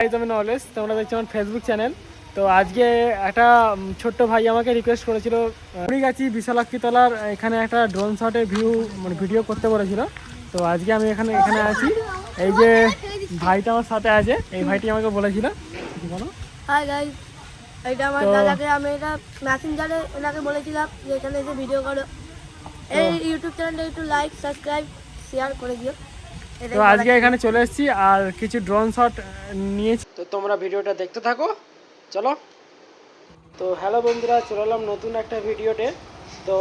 আমি নলেজ তোমরা দেখছ আমার ফেসবুক চ্যানেল তো আজকে একটা ছোট্ট ভাই আমাকে রিকোয়েস্ট করেছিল গাছি বিশালাক্ষী তলার এখানে একটা ড্রোন শটের ভিউ মানে ভিডিও করতে বলেছিল। তো আজকে আমি এখানে এখানে আছি। এই যে ভাইটা আমার সাথে আছে এই ভাইটি আমাকে বলেছিল। বলো? হাই গাইস এটা আমার দাদাকে আমি এটা মেসেঞ্জারে এনাকে বলেছিলাম যে এখানে এসে ভিডিও করো। এই ইউটিউব চ্যানেলটা একটু লাইক সাবস্ক্রাইব শেয়ার করে দিও। তো আজকে এখানে চলে এসেছি আর কিছু ড্রোন শট নিয়েছি। তো তোমরা ভিডিওটা দেখতে থাকো। চলো। তো হ্যালো বন্ধুরা চলে এলাম নতুন একটা ভিডিওতে। তো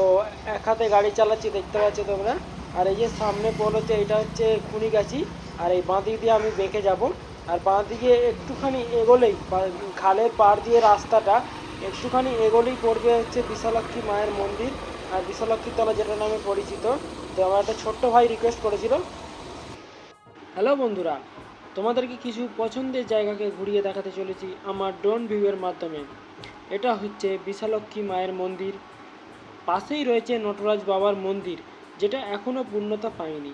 এক হাতে গাড়ি চালাচ্ছি দেখতে পাচ্ছ তোমরা। আর এই যে সামনে পোল হচ্ছে এটা হচ্ছে খুনি খুনিগাছি। আর এই বাঁ দিক দিয়ে আমি বেঁকে যাব। আর বাঁ দিকে একটুখানি এগোলেই খালের পাড় দিয়ে রাস্তাটা একটুখানি এগোলেই পড়বে হচ্ছে বিশালাক্ষী মায়ের মন্দির। আর বিশালাক্ষী তলা যেটা নামে পরিচিত। তো আমার একটা ছোট্ট ভাই রিকোয়েস্ট করেছিল হ্যালো বন্ধুরা, তোমাদেরকে কিছু পছন্দের জায়গাকে ঘুরিয়ে দেখাতে চলেছি আমার ড্রোন ভিউয়ের মাধ্যমে। এটা হচ্ছে বিশালক্ষী মায়ের মন্দির। পাশেই রয়েছে নটরাজ বাবার মন্দির, যেটা এখনও পূর্ণতা পায়নি।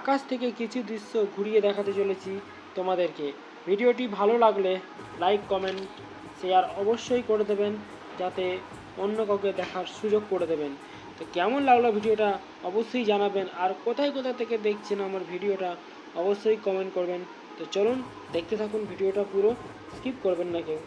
আকাশ থেকে কিছু দৃশ্য ঘুরিয়ে দেখাতে চলেছি তোমাদেরকে। ভিডিওটি ভালো লাগলে লাইক, কমেন্ট, শেয়ার অবশ্যই করে দেবেন, যাতে অন্য কাউকে দেখার সুযোগ করে দেবেন। তো কেমন লাগল ভিডিওটা অবশ্যই জানাবেন। আর কোথায় কোথায় থেকে দেখছেন আমার ভিডিওটা অবশ্যই কমেন্ট করবেন। তো চলুন দেখতে থাকুন ভিডিওটা পুরো স্কিপ করবেন না কেউ।